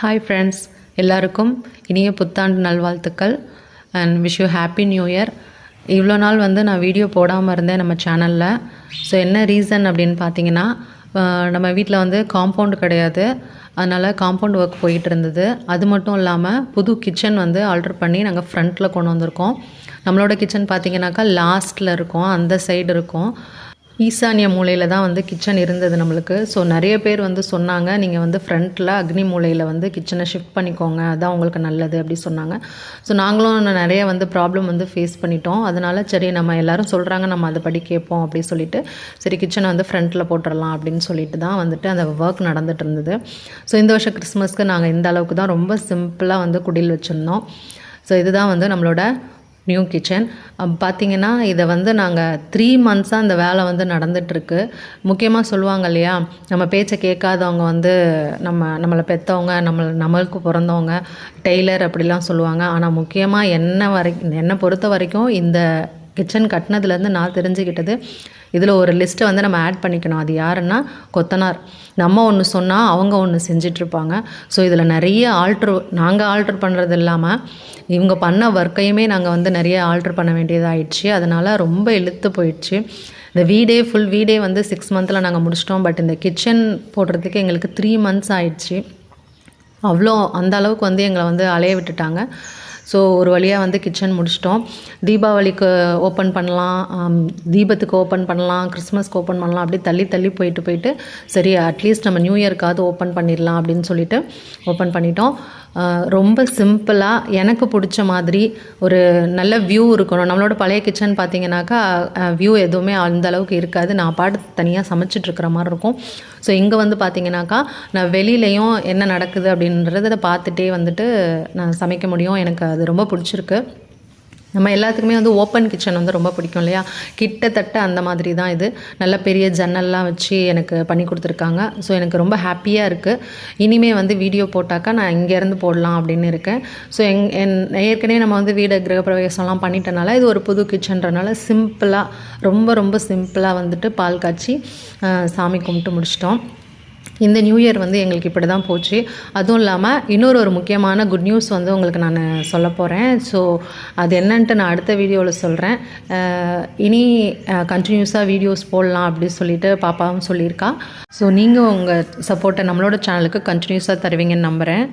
Hi friends எல்லாருக்கும் இனிய புத்தாண்டு நல்வாழ்த்துக்கள். And wish you happy new year இவ்வளோ நாள் வந்து நான் வீடியோ போடாமல் இருந்தேன் நம்ம சேனலில் ஸோ என்ன ரீசன் அப்படின்னு பார்த்தீங்கன்னா நம்ம வீட்டில் வந்து காம்பவுண்டு கிடையாது. அதனால் காம்பவுண்ட் ஒர்க் போயிட்டு இருந்தது. அது மட்டும் இல்லாமல் புது கிச்சன் வந்து ஆல்ட்ரு பண்ணி நாங்கள் ஃப்ரண்ட்டில் கொண்டு வந்திருக்கோம். நம்மளோட கிச்சன் பார்த்தீங்கன்னாக்கா லாஸ்ட்டில் இருக்கும். அந்த சைடு இருக்கும். ஈசானிய மூலையில் தான் வந்து கிச்சன் இருந்தது நம்மளுக்கு. ஸோ நிறைய பேர் வந்து சொன்னாங்க நீங்கள் வந்து ஃப்ரண்ட்டில் அக்னி மூலையில் வந்து கிச்சனை ஷிஃப்ட் பண்ணிக்கோங்க. அதான் உங்களுக்கு நல்லது அப்படி சொன்னாங்க. ஸோ நாங்களும் நிறைய வந்து ப்ராப்ளம் வந்து ஃபேஸ் பண்ணிட்டோம். அதனால சரி நம்ம எல்லாரும் சொல்கிறாங்க நம்ம அதை படி கேட்போம் அப்படி சொல்லிட்டு சரி கிச்சனை வந்து ஃப்ரண்ட்டில் போட்டுடலாம் அப்படின்னு சொல்லிட்டு தான் வந்துட்டு அந்த ஒர்க் நடந்துட்டு இருந்தது. ஸோ இந்த வருஷம் கிறிஸ்மஸ்க்கு நாங்கள் இந்த அளவுக்கு தான் ரொம்ப சிம்பிளாக வந்து குடில் வச்சுருந்தோம். ஸோ இதுதான் வந்து நம்மளோட நியூ கிச்சன் பார்த்தீங்கன்னா இதை வந்து நாங்கள் த்ரீ மந்த்ஸாக இந்த வேலை வந்து நடந்துகிட்ருக்கு முக்கியமாக சொல்லுவாங்க இல்லையா நம்ம பேச்சை கேட்காதவங்க வந்து நம்ம நம்மளை பெற்றவங்க நம்ம நம்மளுக்கு பிறந்தவங்க டெய்லர் அப்படிலாம் சொல்லுவாங்க. ஆனால் முக்கியமாக என்ன வரை என்னை பொறுத்த வரைக்கும் இந்த கிச்சன் கட்டினதுலேருந்து நான் தெரிஞ்சுக்கிட்டது இதில் ஒரு லிஸ்ட்டை வந்து நம்ம ஆட் பண்ணிக்கணும். அது யாருன்னா கொத்தனார். நம்ம ஒன்று சொன்னால் அவங்க ஒன்று செஞ்சிட்ருப்பாங்க. ஸோ இதில் நிறைய ஆல்ட்ரு நாங்கள் ஆல்ட்ரு பண்ணுறது இல்லாமல் இவங்க பண்ண ஒர்க்கையுமே நாங்கள் வந்து நிறைய ஆல்ட்ரு பண்ண வேண்டியதாகிடுச்சு அதனால் ரொம்ப இழுத்து போயிடுச்சு. இந்த வீடே ஃபுல் வீடே வந்து சிக்ஸ் மந்தில் நாங்கள் முடிச்சிட்டோம். பட் இந்த கிச்சன் போடுறதுக்கு எங்களுக்கு த்ரீ மந்த்ஸ் ஆயிடுச்சு. அவ்வளோ அந்த அளவுக்கு வந்து எங்களை வந்து அலைய விட்டுட்டாங்க. ஸோ ஒரு வழியாக வந்து கிச்சன் முடிச்சிட்டோம். தீபாவளிக்கு ஓப்பன் பண்ணலாம் தீபத்துக்கு ஓப்பன் பண்ணலாம் கிறிஸ்மஸ்க்கு ஓப்பன் பண்ணலாம் அப்படி தள்ளி தள்ளி போயிட்டு போயிட்டு சரி அட்லீஸ்ட் நம்ம நியூ இயர்க்காவது ஓப்பன் பண்ணிடலாம் அப்படின்னு சொல்லிட்டு ஓப்பன் பண்ணிட்டோம். ரொம்ப சிம்பிளாக எனக்கு பிடிச்ச மாதிரி ஒரு நல்ல வியூ இருக்கணும். நம்மளோட பழைய கிச்சன் பார்த்தீங்கன்னாக்கா வியூ எதுவுமே அந்த அளவுக்கு இருக்காது. நான் பாட்டு தனியாக சமைச்சிட்ருக்கிற மாதிரி இருக்கும். ஸோ இங்கே வந்து பார்த்தீங்கன்னாக்கா நான் வெளியிலையும் என்ன நடக்குது அப்படின்றத பார்த்துட்டே வந்துட்டு நான் சமைக்க முடியும். எனக்கு அது ரொம்ப பிடிச்சிருக்கு. நம்ம எல்லாத்துக்குமே வந்து ஓப்பன் கிச்சன் வந்து ரொம்ப பிடிக்கும் இல்லையா? கிட்டத்தட்ட அந்த மாதிரி தான் இது. நல்ல பெரிய ஜன்னல்லாம் வச்சு எனக்கு பண்ணி கொடுத்துருக்காங்க. ஸோ எனக்கு ரொம்ப ஹாப்பியாக இருக்குது இனிமே வந்து வீடியோ போட்டாக்கா நான் இங்கேருந்து போடலாம் அப்படின்னு இருக்கேன். ஸோ எங் என் ஏற்கனவே நம்ம வந்து வீடு கிரகப்பிரவேசம்லாம் பண்ணிட்டனால இது ஒரு புது கிச்சன்றனால சிம்பிளாக ரொம்ப ரொம்ப சிம்பிளாக வந்துட்டு பால் காய்ச்சி சாமி கும்பிட்டு முடிச்சிட்டோம். இந்த நியூ இயர் வந்து எங்களுக்கு இப்படி தான் போச்சு. அதுவும் இல்லாமல் இன்னொரு ஒரு முக்கியமான குட் நியூஸ் வந்து உங்களுக்கு நான் சொல்ல போகிறேன் ஸோ அது என்னன்ட்டு நான் அடுத்த வீடியோவில் சொல்கிறேன் இனி கண்டினியூஸாக வீடியோஸ் போடலாம் அப்படின்னு சொல்லிட்டு பாப்பாவும் சொல்லியிருக்கா. ஸோ நீங்கள் உங்கள் சப்போர்ட்டை நம்மளோட சேனலுக்கு கண்டினியூஸாக தருவீங்கன்னு நம்புகிறேன்